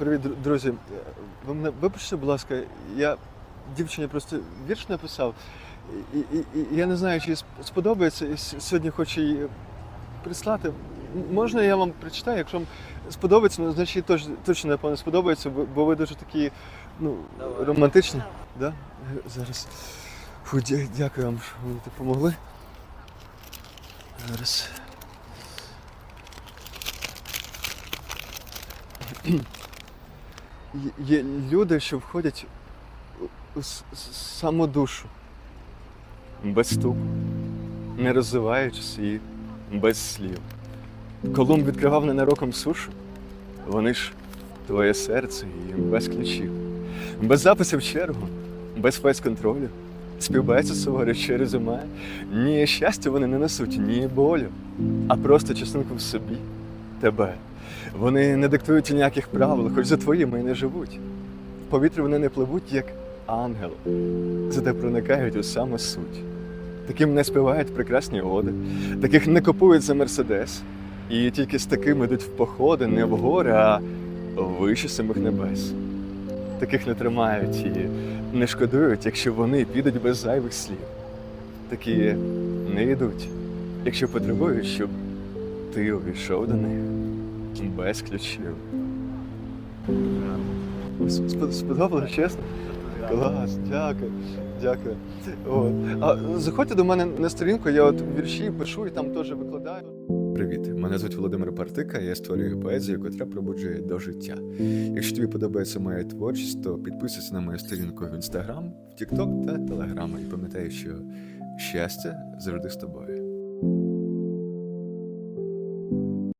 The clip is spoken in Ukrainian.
Привіт, друзі. Ви мене вибачте, будь ласка, я дівчині просто вірш написав. І, і, і я не знаю, чи їй сподобається. І сьогодні хочу її прислати. Можна я вам прочитаю? Якщо вам сподобається, ну, значить точ, точно напевно сподобається, бо, ви дуже такі ну, Давай. романтичні. Да? Зараз. Фу, дякую вам, що ви допомогли. Зараз. Є- люди, що входять у- саму душу. Без стуку, не розвиваючись і без слів. Колумб відкривав ненароком сушу, вони ж твоє серце і без ключів, без записів чергу, без фейс-контролю, співбається суворо через уме. Ні щастя вони не несуть, ні болю, а просто частинку в собі, тебе. Вони не диктують ніяких правил, хоч за твоїми і не живуть. В повітрі вони не пливуть, як ангел, зате проникають у саму суть. Таким не співають прекрасні оди, таких не купують за мерседес. І тільки з такими йдуть в походи не в гори, а вище самих небес. Таких не тримають і не шкодують, якщо вони підуть без зайвих слів. Такі не йдуть, якщо потребують, щоб ти увійшов до них без ключів. Спод- Сподобалось, чесно? Клас, дякую, дякую. От. А заходьте до мене на сторінку, я от вірші пишу і там теж викладаю. Привіт, мене звуть Володимир Партика, я створюю поезію, котра пробуджує до життя. Якщо тобі подобається моя творчість, то підписуйся на мою сторінку в інстаграм, в Тікток та Телеграм. І пам'ятай, що щастя завжди з тобою.